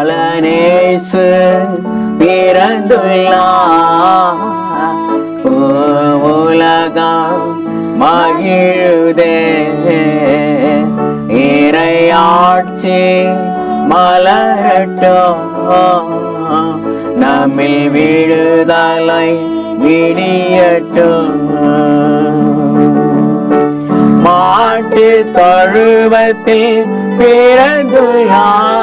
பாலனேசு பிறந்துள்ளார் உலகம் மகிழுதே. இறையாட்சி மலரட்டும். நம்மில் விடுதலை விடியட்டும். மாட்டு தொழுவத்தில் பிறந்துள்ளார்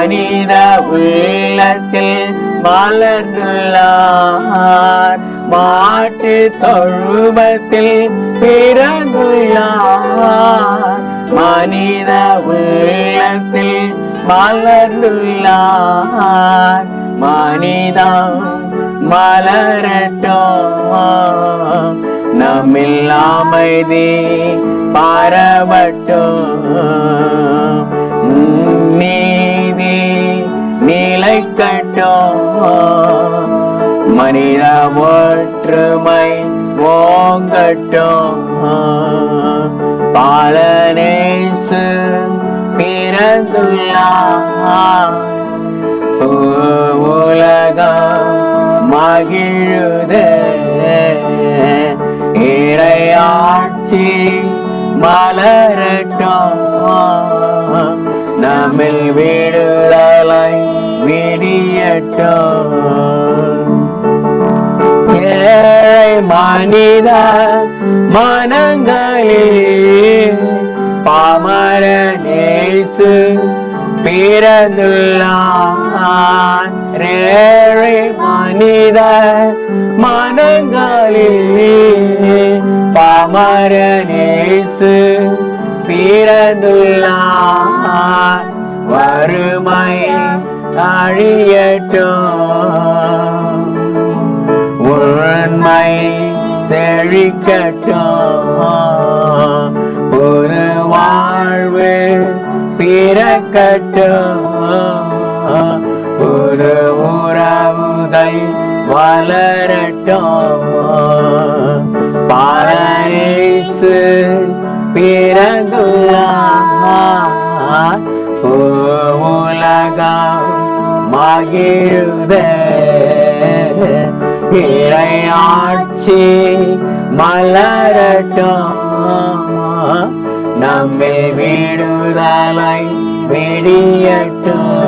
மனித உள்ளத்தில் மலர்ந்துள்ளார். மாட்டு தொழுவத்தில் பிறந்துள்ளார். மனித உள்ளத்தில் மலர்ந்துள்ளார். மனிதம் மலரட்டும். நம்மில் அமைதி பரவட்டும். நிலைக்கட்டும் மனித ஒற்றுமை ஓங்கட்டும். பாலனேசு பிறந்துள்ளார் உலகம் மகிழுதே. இறையாட்சி மலரட்டும். நம்மில் விடுதலை விடியட்டும் ஏழை மனித மனங்களில் பாமர நேசு பிறந்துள்ளான் ஏழை மனித மனங்களில் பாமர நேசு பிறந்துள்ளான் வறுமை அழியட்டும் உண்மை செழிக்கட்டும் ஒரு வாழ்வு பிறக்கட்டும். ஒரு உறவுதை வளரட்டும். பரேசு பிறந்துள்ளார். ஓ மகிழுதே இறையாட்சி மலரட்டும். நம்மை விடுதலை விடியட்டும்.